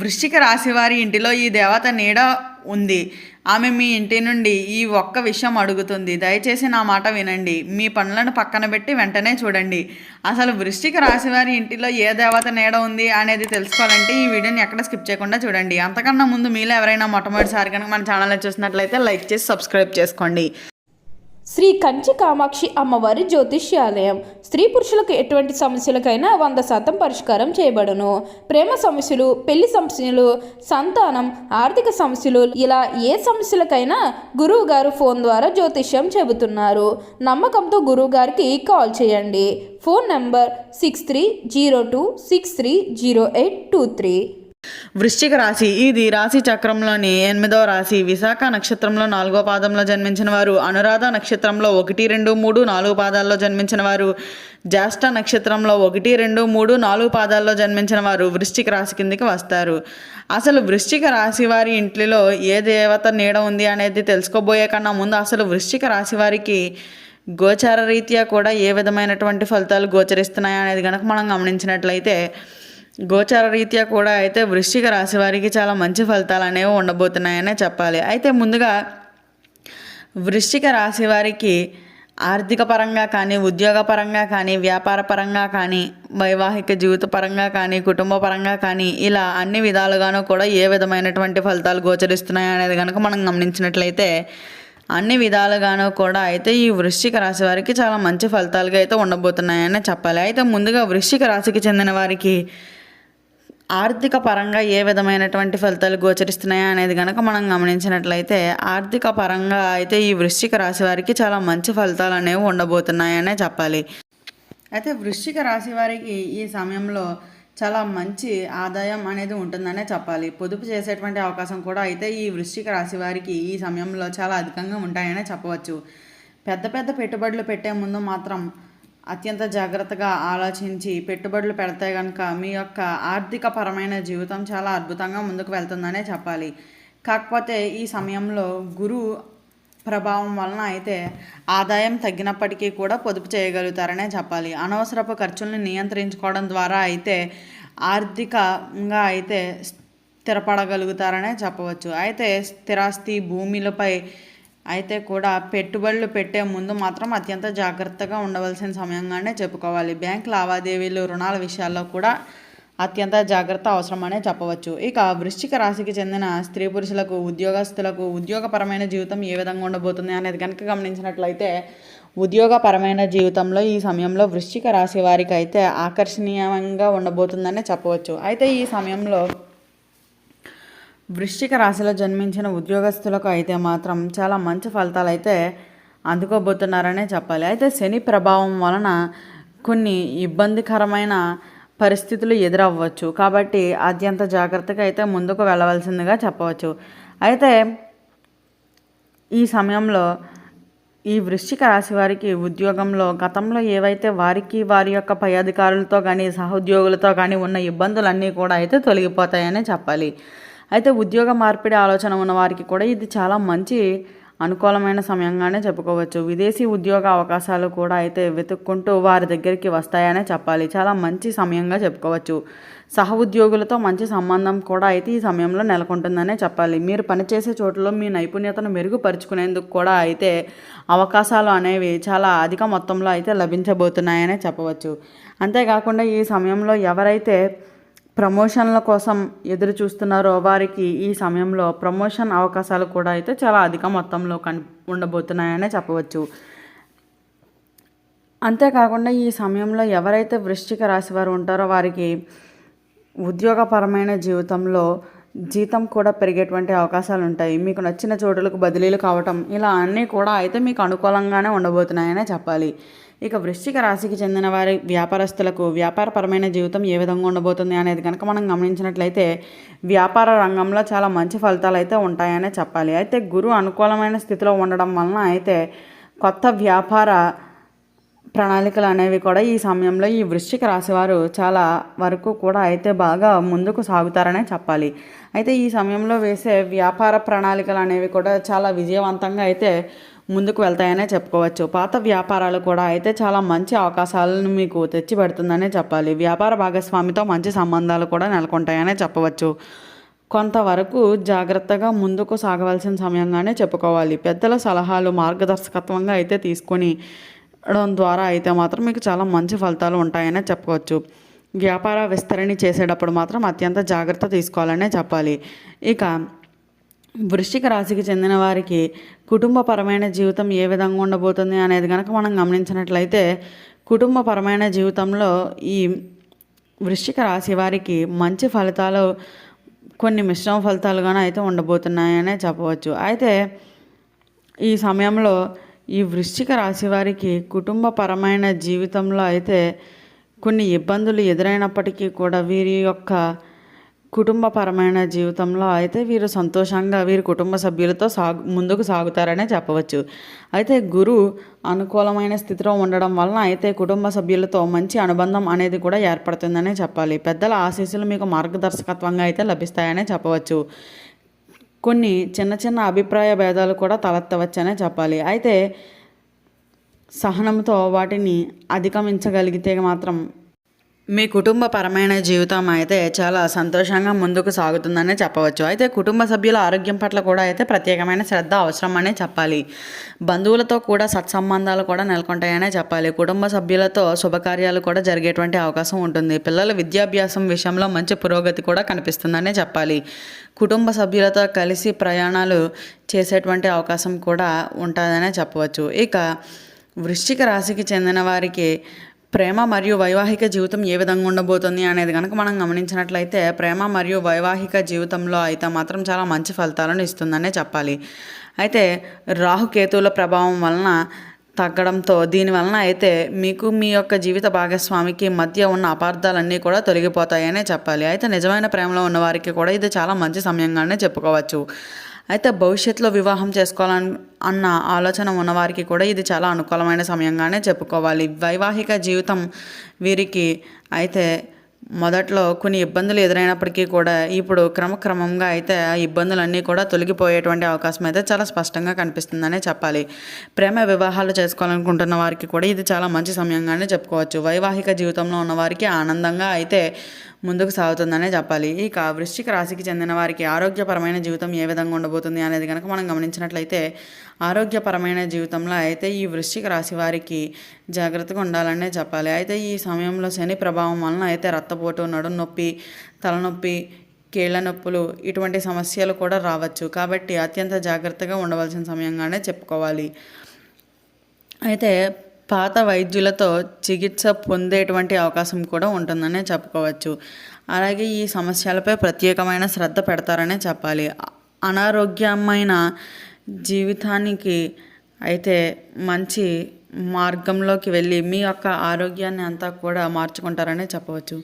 వృశ్చిక రాశి వారి ఇంటిలో ఈ దేవత నీడ ఉంది. ఆమె మీ ఇంటి నుండి ఈ ఒక్క విషయం అడుగుతుంది. దయచేసి నా మాట వినండి. మీ పనులను పక్కన పెట్టి వెంటనే చూడండి. అసలు వృశ్చిక రాశి వారి ఇంటిలో ఏ దేవత నీడ ఉంది అనేది తెలుసుకోవాలంటే ఈ వీడియోని ఎక్కడ స్కిప్ చేయకుండా చూడండి. అంతకన్నా ముందు మీలో ఎవరైనా మొట్టమొదటిసారి కనుక మన ఛానల్ చూసినట్లయితే లైక్ చేసి సబ్స్క్రైబ్ చేసుకోండి. శ్రీ కంచి కామాక్షి అమ్మవారి జ్యోతిష్యాలయం. స్త్రీ పురుషులకు ఎటువంటి సమస్యలకైనా వంద శాతం పరిష్కారం చేయబడును. ప్రేమ సమస్యలు పెళ్ళి సమస్యలు సంతానం ఆర్థిక సమస్యలు ఇలా ఏ సమస్యలకైనా గురువు గారు ఫోన్ ద్వారా జ్యోతిష్యం చెబుతున్నారు. నమ్మకంతో గురువు గారికి కాల్ చేయండి. Phone number six three zero two six three zero eight two three. వృశ్చిక రాశి. ఇది రాశి చక్రంలోని ఎనిమిదవ రాశి. విశాఖ నక్షత్రంలో నాలుగో పాదంలో జన్మించిన వారు. అనురాధ నక్షత్రంలో ఒకటి రెండు మూడు నాలుగు పాదాల్లో జన్మించిన వారు. జ్యేష్ఠ నక్షత్రంలో ఒకటి రెండు మూడు నాలుగు పాదాల్లో జన్మించిన వారు వృశ్చిక రాశి కిందికి వస్తారు. అసలు వృశ్చిక రాశి వారి ఇంట్లో ఏ దేవత నీడ ఉంది అనేది తెలుసుకోబోయే కన్నా ముందు అసలు వృశ్చిక రాశి వారికి గోచార రీత్యా కూడా ఏ విధమైనటువంటి ఫలితాలు గోచరిస్తున్నాయి అనేది కనుక మనం గమనించినట్లయితే గోచార రీత్యా కూడా అయితే వృశ్చిక రాశి వారికి చాలా మంచి ఫలితాలు అనేవి ఉండబోతున్నాయనే చెప్పాలి. అయితే ముందుగా వృశ్చిక రాశి వారికి ఆర్థిక పరంగా కానీ ఉద్యోగ పరంగా కానీ వ్యాపార పరంగా కానీ వైవాహిక జీవిత పరంగా కానీ కుటుంబ పరంగా కానీ ఇలా అన్ని విధాలుగానూ కూడా ఏ విధమైనటువంటి ఫలితాలు గోచరిస్తున్నాయి అనేది కనుక మనం గమనించినట్లయితే అన్ని విధాలుగానూ కూడా అయితే ఈ వృశ్చిక రాశి వారికి చాలా మంచి ఫలితాలుగా అయితే ఉండబోతున్నాయని చెప్పాలి. అయితే ముందుగా వృశ్చిక రాశికి చెందిన వారికి ఆర్థిక పరంగా ఏ విధమైనటువంటి ఫలితాలు గోచరిస్తున్నాయా అనేది కనుక మనం గమనించినట్లయితే ఆర్థిక పరంగా అయితే ఈ వృశ్చిక రాశి వారికి చాలా మంచి ఫలితాలు అనేవి ఉండబోతున్నాయనే చెప్పాలి. అయితే వృశ్చిక రాశి వారికి ఈ సమయంలో చాలా మంచి ఆదాయం అనేది ఉంటుందనే చెప్పాలి. పొదుపు చేసేటువంటి అవకాశం కూడా అయితే ఈ వృశ్చిక రాశి వారికి ఈ సమయంలో చాలా అధికంగా ఉంటాయనే చెప్పవచ్చు. పెద్ద పెద్ద పెట్టుబడులు పెట్టే ముందు మాత్రం అత్యంత జాగ్రత్తగా ఆలోచించి పెట్టుబడులు పెడితే కనుక మీ యొక్క ఆర్థిక పరమైన జీవితం చాలా అద్భుతంగా ముందుకు వెళ్తుందనే చెప్పాలి. కాకపోతే ఈ సమయంలో గురువు ప్రభావం వలన అయితే ఆదాయం తగ్గినప్పటికీ కూడా పొదుపు చేయగలుగుతారనే చెప్పాలి. అనవసరపు ఖర్చులను నియంత్రించుకోవడం ద్వారా అయితే ఆర్థికంగా అయితే స్థిరపడగలుగుతారనే చెప్పవచ్చు. అయితే స్థిరాస్తి భూమిలపై అయితే కూడా పెట్టుబడులు పెట్టే ముందు మాత్రం అత్యంత జాగ్రత్తగా ఉండవలసిన సమయంగానే చెప్పుకోవాలి. బ్యాంక్ లావాదేవీలు రుణాల విషయాల్లో కూడా అత్యంత జాగ్రత్త అవసరమనే చెప్పవచ్చు. ఇక వృశ్చిక రాశికి చెందిన స్త్రీ పురుషులకు ఉద్యోగస్తులకు ఉద్యోగపరమైన జీవితం ఏ విధంగా ఉండబోతుంది అనేది కనుక గమనించినట్లయితే ఉద్యోగపరమైన జీవితంలో ఈ సమయంలో వృశ్చిక రాశి వారికి అయితే ఆకర్షణీయంగా ఉండబోతుందనే చెప్పవచ్చు. అయితే ఈ సమయంలో వృశ్చిక రాశిలో జన్మించిన ఉద్యోగస్తులకు అయితే మాత్రం చాలా మంచి ఫలితాలు అయితే అందుకోబోతున్నారనే చెప్పాలి. అయితే శని ప్రభావం వలన కొన్ని ఇబ్బందికరమైన పరిస్థితులు ఎదురవ్వచ్చు. కాబట్టి అత్యంత జాగ్రత్తగా అయితే ముందుకు వెళ్ళవలసిందిగా చెప్పవచ్చు. అయితే ఈ సమయంలో ఈ వృశ్చిక రాశి వారికి ఉద్యోగంలో గతంలో ఏవైతే వారికి వారి యొక్క పై అధికారులతో కానీ సహోద్యోగులతో కానీ ఉన్న ఇబ్బందులన్నీ కూడా అయితే తొలగిపోతాయనే చెప్పాలి. అయితే ఉద్యోగ మార్పిడి ఆలోచన ఉన్న వారికి కూడా ఇది చాలా మంచి అనుకూలమైన సమయంగానే చెప్పుకోవచ్చు. విదేశీ ఉద్యోగ అవకాశాలు కూడా అయితే వెతుక్కుంటూ వారి దగ్గరికి వస్తాయనే చెప్పాలి. చాలా మంచి సమయంగా చెప్పుకోవచ్చు. సహ ఉద్యోగులతో మంచి సంబంధం కూడా అయితే ఈ సమయంలో నెలకొంటుందనే చెప్పాలి. మీరు పనిచేసే చోటులో మీ నైపుణ్యతను మెరుగుపరుచుకునేందుకు కూడా అయితే అవకాశాలు అనేవి చాలా అధిక మొత్తంలో అయితే లభించబోతున్నాయనే చెప్పవచ్చు. అంతేకాకుండా ఈ సమయంలో ఎవరైతే ప్రమోషన్ల కోసం ఎదురు చూస్తున్నారో వారికి ఈ సమయంలో ప్రమోషన్ అవకాశాలు కూడా అయితే చాలా అధిక మొత్తంలో కన్ ఉండబోతున్నాయనే చెప్పవచ్చు. అంతేకాకుండా ఈ సమయంలో ఎవరైతే వృశ్చిక రాశి వారు ఉంటారో వారికి ఉద్యోగపరమైన జీవితంలో జీతం కూడా పెరిగేటువంటి అవకాశాలు ఉంటాయి మీకు నచ్చిన చోటులకు బదిలీలు కావటం ఇలా అన్నీ కూడా అయితే మీకు అనుకూలంగానే ఉండబోతున్నాయనే చెప్పాలి. ఇక వృశ్చిక రాశికి చెందిన వారి వ్యాపారస్తులకు వ్యాపారపరమైన జీవితం ఏ విధంగా ఉండబోతుంది అనేది కనుక మనం గమనించినట్లయితే వ్యాపార రంగంలో చాలా మంచి ఫలితాలు అయితే ఉంటాయనే చెప్పాలి. అయితే గురు అనుకూలమైన స్థితిలో ఉండడం వలన అయితే కొత్త వ్యాపార ప్రణాళికలు అనేవి కూడా ఈ సమయంలో ఈ వృశ్చిక రాశివారు చాలా వరకు కూడా అయితే బాగా ముందుకు సాగుతారనే చెప్పాలి. అయితే ఈ సమయంలో వేసే వ్యాపార ప్రణాళికలు అనేవి కూడా చాలా విజయవంతంగా అయితే ముందుకు వెళ్తాయనే చెప్పుకోవచ్చు. పాత వ్యాపారాలు కూడా అయితే చాలా మంచి అవకాశాలను మీకు తెచ్చి పెడుతుందనే చెప్పాలి. వ్యాపార భాగస్వామితో మంచి సంబంధాలు కూడా నెలకొంటాయనే చెప్పవచ్చు. కొంతవరకు జాగ్రత్తగా ముందుకు సాగవలసిన సమయంగానే చెప్పుకోవాలి. పెద్దల సలహాలు మార్గదర్శకత్వంగా అయితే తీసుకొని చేయడం ద్వారా అయితే మాత్రం మీకు చాలా మంచి ఫలితాలు ఉంటాయనే చెప్పుకోవచ్చు వ్యాపార విస్తరణ చేసేటప్పుడు మాత్రం అత్యంత జాగ్రత్త తీసుకోవాలనే చెప్పాలి. ఇక వృశ్చిక రాశికి చెందిన వారికి కుటుంబపరమైన జీవితం ఏ విధంగా ఉండబోతుంది అనేది కనుక మనం గమనించినట్లయితే కుటుంబపరమైన జీవితంలో ఈ వృశ్చిక రాశి వారికి మంచి ఫలితాలు కొన్ని మిశ్రమ ఫలితాలుగానే అయితే ఉండబోతున్నాయనే చెప్పవచ్చు. అయితే ఈ సమయంలో ఈ వృశ్చిక రాశి వారికి కుటుంబపరమైన జీవితంలో అయితే కొన్ని ఇబ్బందులు ఎదురైనప్పటికీ కూడా వీరి యొక్క కుటుంబపరమైన జీవితంలో అయితే వీరు సంతోషంగా వీరి కుటుంబ సభ్యులతో సాగు ముందుకు సాగుతారనే చెప్పవచ్చు. అయితే గురు అనుకూలమైన స్థితిలో ఉండడం వలన అయితే కుటుంబ సభ్యులతో మంచి అనుబంధం అనేది కూడా ఏర్పడుతుందనే చెప్పాలి. పెద్దల ఆశీస్సులు మీకు మార్గదర్శకత్వంగా అయితే లభిస్తాయనే చెప్పవచ్చు. కొన్ని చిన్న చిన్న అభిప్రాయ భేదాలు కూడా తలెత్తవచ్చనే చెప్పాలి. అయితే సహనంతో వాటిని అధిగమించగలిగితే మాత్రం మీ కుటుంబపరమైన జీవితం అయితే చాలా సంతోషంగా ముందుకు సాగుతుందనే చెప్పవచ్చు. అయితే కుటుంబ సభ్యుల ఆరోగ్యం పట్ల కూడా అయితే ప్రత్యేకమైన శ్రద్ధ అవసరం అనే చెప్పాలి. బంధువులతో కూడా సత్సంబంధాలు కూడా నెలకొంటాయనే చెప్పాలి. కుటుంబ సభ్యులతో శుభకార్యాలు కూడా జరిగేటువంటి అవకాశం ఉంటుంది. పిల్లల విద్యాభ్యాసం విషయంలో మంచి పురోగతి కూడా కనిపిస్తుందనే చెప్పాలి. కుటుంబ సభ్యులతో కలిసి ప్రయాణాలు చేసేటువంటి అవకాశం కూడా ఉంటుందనే చెప్పవచ్చు. ఇక వృశ్చిక రాశికి చెందిన వారికి ప్రేమ మరియు వైవాహిక జీవితం ఏ విధంగా ఉండబోతుంది అనేది కనుక మనం గమనించినట్లయితే ప్రేమ మరియు వైవాహిక జీవితంలో అయితే మాత్రం చాలా మంచి ఫలితాలను ఇస్తుందనే చెప్పాలి. అయితే రాహుకేతువుల ప్రభావం వలన తగ్గడంతో దీని వలన అయితే మీకు మీ యొక్క జీవిత భాగస్వామికి మధ్య ఉన్న అపార్థాలన్నీ కూడా తొలగిపోతాయనే చెప్పాలి. అయితే నిజమైన ప్రేమలో ఉన్న వారికి కూడా ఇది చాలా మంచి సమయంగానే చెప్పుకోవచ్చు. అయితే భవిష్యత్తులో వివాహం చేసుకోవాలని అన్న ఆలోచన ఉన్నవారికి కూడా ఇది చాలా అనుకూలమైన సమయంగానే చెప్పుకోవాలి. వైవాహిక జీవితం వీరికి అయితే మొదట్లో కొన్ని ఇబ్బందులు ఎదురైనప్పటికీ కూడా ఇప్పుడు క్రమక్రమంగా అయితే ఆ ఇబ్బందులన్నీ కూడా తొలగిపోయేటువంటి అవకాశం అయితే చాలా స్పష్టంగా కనిపిస్తుందనే చెప్పాలి. ప్రేమ వివాహాలు చేసుకోవాలనుకుంటున్న వారికి కూడా ఇది చాలా మంచి సమయంగానే చెప్పుకోవచ్చు. వైవాహిక జీవితంలో ఉన్నవారికి ఆనందంగా అయితే ముందుకు సాగుతుందనే చెప్పాలి. ఇక వృశ్చిక రాశికి చెందిన వారికి ఆరోగ్యపరమైన జీవితం ఏ విధంగా ఉండబోతుంది అనేది కనుక మనం గమనించినట్లయితే ఆరోగ్యపరమైన జీవితంలో అయితే ఈ వృశ్చిక రాశి వారికి జాగ్రత్తగా ఉండాలనే చెప్పాలి. అయితే ఈ సమయంలో శని ప్రభావం వలన అయితే రక్తపోటు నడుం నొప్పి తలనొప్పి కీళ్ళ నొప్పులు ఇటువంటి సమస్యలు కూడా రావచ్చు. కాబట్టి అత్యంత జాగ్రత్తగా ఉండవలసిన సమయంగానే చెప్పుకోవాలి. అయితే పాత వైద్యులతో చికిత్స పొందేటువంటి అవకాశం కూడా ఉంటుందనే చెప్పుకోవచ్చు. అలాగే ఈ సమస్యలపై ప్రత్యేకమైన శ్రద్ధ పెడతారనే చెప్పాలి. అనారోగ్యమైన జీవితానికి అయితే మంచి మార్గంలోకి వెళ్ళి మీ యొక్క ఆరోగ్యాన్ని అంతా కూడా మార్చుకుంటారనే చెప్పవచ్చు.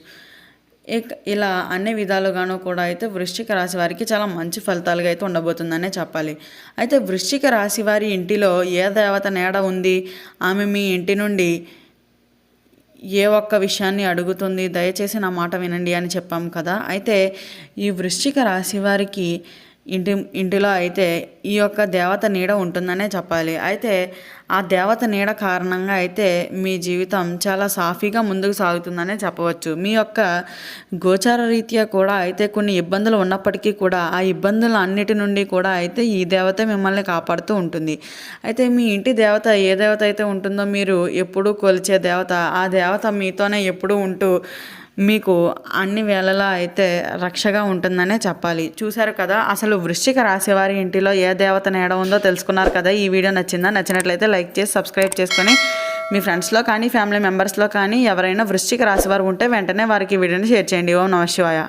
ఇలా అన్ని విధాలుగాను కూడా అయితే వృశ్చిక రాశి వారికి చాలా మంచి ఫలితాలుగా అయితే ఉండబోతుందనే చెప్పాలి. అయితే వృశ్చిక రాశి వారి ఇంటిలో ఏ దేవత నేడ ఉంది? ఆమె మీ ఇంటి నుండి ఏ ఒక్క విషయాన్ని అడుగుతుంది? దయచేసి నా మాట వినండి అని చెప్పాం కదా. అయితే ఈ వృశ్చిక రాశి వారికి ఇంటి ఇంటిలో అయితే ఈ యొక్క దేవత నీడ ఉంటుందనే చెప్పాలి. అయితే ఆ దేవత నీడ కారణంగా అయితే మీ జీవితం చాలా సాఫీగా ముందుకు సాగుతుందనే చెప్పవచ్చు. మీ యొక్క గోచార రీత్యా కూడా అయితే కొన్ని ఇబ్బందులు ఉన్నప్పటికీ కూడా ఆ ఇబ్బందుల అన్నిటి నుండి కూడా అయితే ఈ దేవత మిమ్మల్ని కాపాడుతూ ఉంటుంది. అయితే మీ ఇంటి దేవత ఏ దేవత అయితే ఉంటుందో మీరు ఎప్పుడూ కొలిచే దేవత ఆ దేవత మీతోనే ఎప్పుడూ ఉంటూ మీకు అన్ని వేళలా అయితే రక్షగా ఉంటుందనే చెప్పాలి. చూశారు కదా అసలు వృశ్చిక రాశివారి ఇంటిలో ఏ దేవత నేడ ఉందో తెలుసుకున్నారు కదా ఈ వీడియో నచ్చిందా? నచ్చినట్లయితే లైక్ చేసి సబ్స్క్రైబ్ చేసుకొని మీ ఫ్రెండ్స్లో కానీ ఫ్యామిలీ మెంబర్స్లో కానీ ఎవరైనా వృశ్చిక రాశివారు ఉంటే వెంటనే వారికి వీడియోని షేర్ చేయండి. ఓం నమ శివాయ.